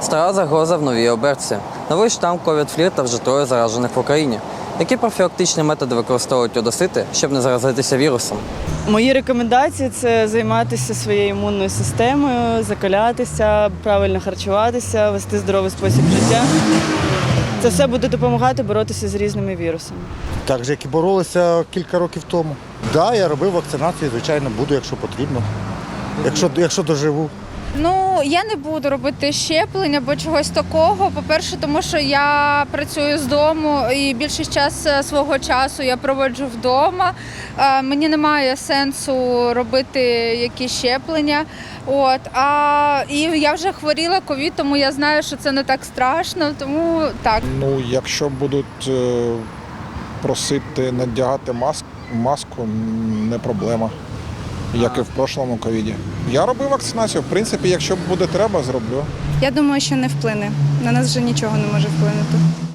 Стара загроза в новій оберці. Новий штам covid флір та вже троє заражених в Україні. Які профілактичні методи використовують одесити, щоб не заразитися вірусом? Мої рекомендації це займатися своєю імунною системою, закалятися, правильно харчуватися, вести здоровий спосіб життя. Це все буде допомагати боротися з різними вірусами. Так же, як і боролися кілька років тому. Так, да, я робив вакцинацію, звичайно, буду, якщо потрібно. Якщо, якщо доживу. Ну, я не буду робити щеплення або чогось такого. По-перше, тому що я працюю з дому і більшість час е, свого часу я проводжу вдома. Е, Мені немає сенсу робити якісь щеплення. От а і я вже хворіла ковід, тому я знаю, що це не так страшно. Тому так. Ну, якщо будуть е, просити надягати маск, маску, не проблема. Як і в прошлому ковіді. Я робив вакцинацію. В принципі, якщо буде треба, зроблю. Я думаю, що не вплине. На нас вже нічого не може вплинути.